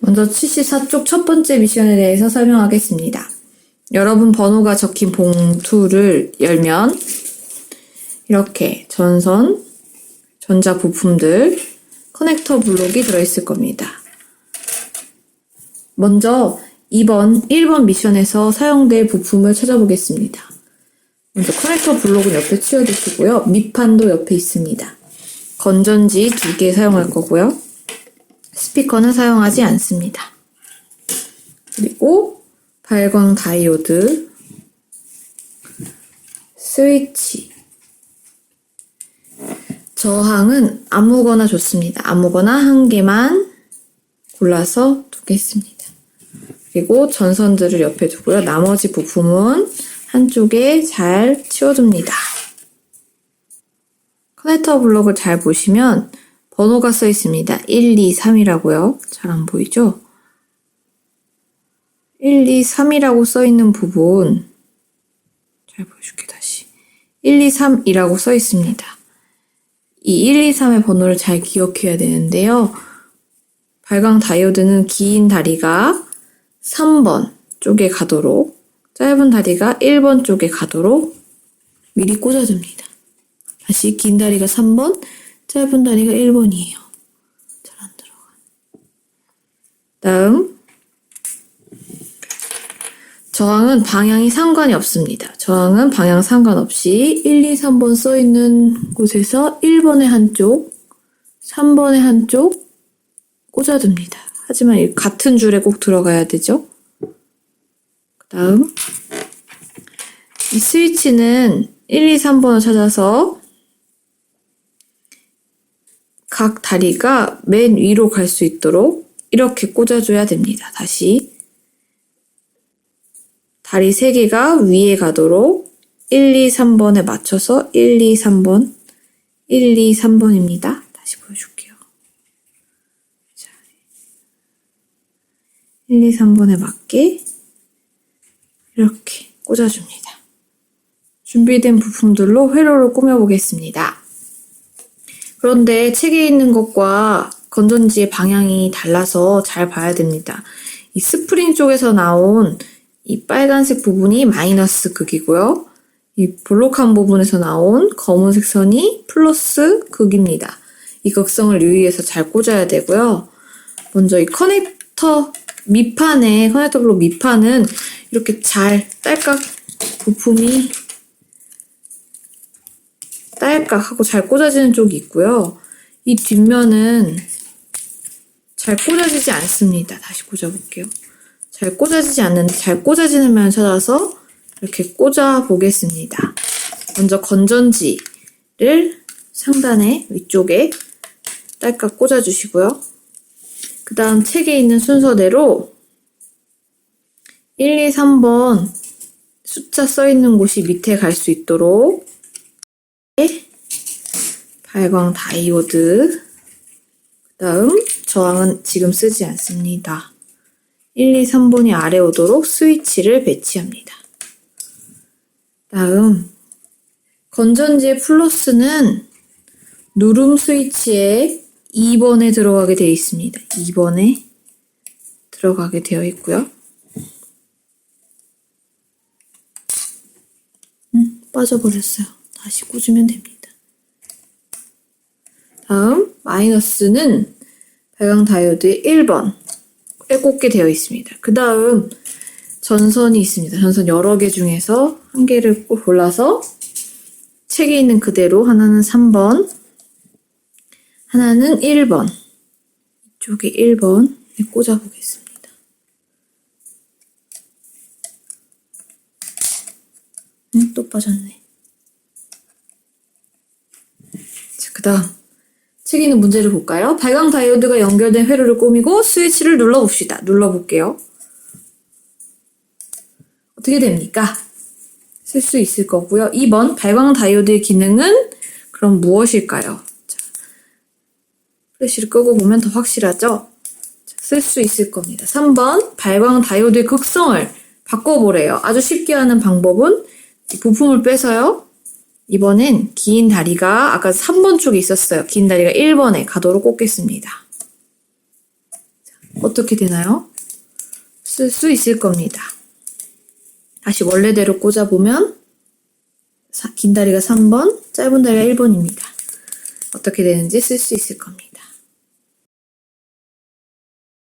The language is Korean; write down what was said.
먼저 74쪽 첫 번째 미션에 대해서 설명하겠습니다. 여러분 번호가 적힌 봉투를 열면 이렇게 전선, 전자 부품들, 커넥터 블록이 들어있을 겁니다. 먼저 2번, 1번 미션에서 사용될 부품을 찾아보겠습니다. 먼저 커넥터 블록은 옆에 치워주시고요. 밑판도 옆에 있습니다. 건전지 두 개 사용할 거고요. 스피커는 사용하지 않습니다. 그리고 발광 다이오드, 스위치, 저항은 아무거나 좋습니다. 아무거나 한 개만 골라서 두겠습니다. 그리고 전선들을 옆에 두고요. 나머지 부품은 한쪽에 잘 치워둡니다. 커넥터 블록을 잘 보시면 번호가 써 있습니다. 1, 2, 3이라고요. 잘 안 보이죠? 1, 2, 3이라고 써 있는 부분 잘 보여줄게 다시 1, 2, 3이라고 써 있습니다. 이 1, 2, 3의 번호를 잘 기억해야 되는데요. 발광 다이오드는 긴 다리가 3번 쪽에 가도록 짧은 다리가 1번 쪽에 가도록 미리 꽂아줍니다. 다시 긴 다리가 3번, 짧은 다리가 1번이에요. 잘 안 들어가. 다음 저항은 방향이 상관이 없습니다. 저항은 방향 상관없이 1, 2, 3번 써 있는 곳에서 1번의 한쪽, 3번의 한쪽 꽂아둡니다. 하지만 이 같은 줄에 꼭 들어가야 되죠. 그 다음 이 스위치는 1, 2, 3번을 찾아서 각 다리가 맨 위로 갈 수 있도록 이렇게 꽂아줘야 됩니다. 다시 다리 3개가 위에 가도록 1, 2, 3번에 맞춰서 1, 2, 3번 1, 2, 3번입니다. 다시 보여줄게요. 자, 1, 2, 3번에 맞게 이렇게 꽂아줍니다. 준비된 부품들로 회로를 꾸며보겠습니다. 그런데 책에 있는 것과 건전지의 방향이 달라서 잘 봐야 됩니다. 이 스프링 쪽에서 나온 이 빨간색 부분이 마이너스 극이고요. 이 볼록한 부분에서 나온 검은색 선이 플러스 극입니다. 이 극성을 유의해서 잘 꽂아야 되고요. 먼저 이 커넥터 밑판에 커넥터 블록 밑판은 이렇게 잘 딸깍 부품이 딸깍 하고 잘 꽂아지는 쪽이 있고요. 이 뒷면은 잘 꽂아지지 않습니다. 다시 꽂아볼게요. 잘 꽂아지지 않는데 잘 꽂아지는 면을 찾아서 이렇게 꽂아 보겠습니다. 먼저 건전지를 상단에 위쪽에 딸깍 꽂아 주시고요. 그 다음 책에 있는 순서대로 1, 2, 3번 숫자 써 있는 곳이 밑에 갈 수 있도록 발광 다이오드 그 다음 저항은 지금 쓰지 않습니다. 1, 2, 3번이 아래 오도록 스위치를 배치합니다. 다음 건전지의 플러스는 누름 스위치에 2번에 들어가게 되어 있습니다. 2번에 들어가게 되어 있고요. 음, 빠져버렸어요. 다시 꽂으면 됩니다. 다음 마이너스는 발광 다이오드의 1번에 꽂게 되어 있습니다. 그 다음 전선이 있습니다. 전선 여러 개 중에서 한 개를 꼭 골라서 책에 있는 그대로 하나는 3번, 하나는 1번, 이쪽에 1번에 꽂아 보겠습니다. 음, 또 빠졌네. 자, 그 다음. 책에 있는 문제를 볼까요? 발광 다이오드가 연결된 회로를 꾸미고 스위치를 눌러봅시다. 눌러볼게요. 어떻게 됩니까? 쓸 수 있을 거고요. 2번 발광 다이오드의 기능은 그럼 무엇일까요? 자, 플래시를 끄고 보면 더 확실하죠? 쓸 수 있을 겁니다. 3번 발광 다이오드의 극성을 바꿔보래요. 아주 쉽게 하는 방법은 이 부품을 빼서요. 이번엔 긴 다리가 아까 3번 쪽에 있었어요. 긴 다리가 1번에 가도록 꽂겠습니다. 어떻게 되나요? 쓸 수 있을 겁니다. 다시 원래대로 꽂아보면 사- 긴 다리가 3번, 짧은 다리가 1번입니다. 어떻게 되는지 쓸 수 있을 겁니다.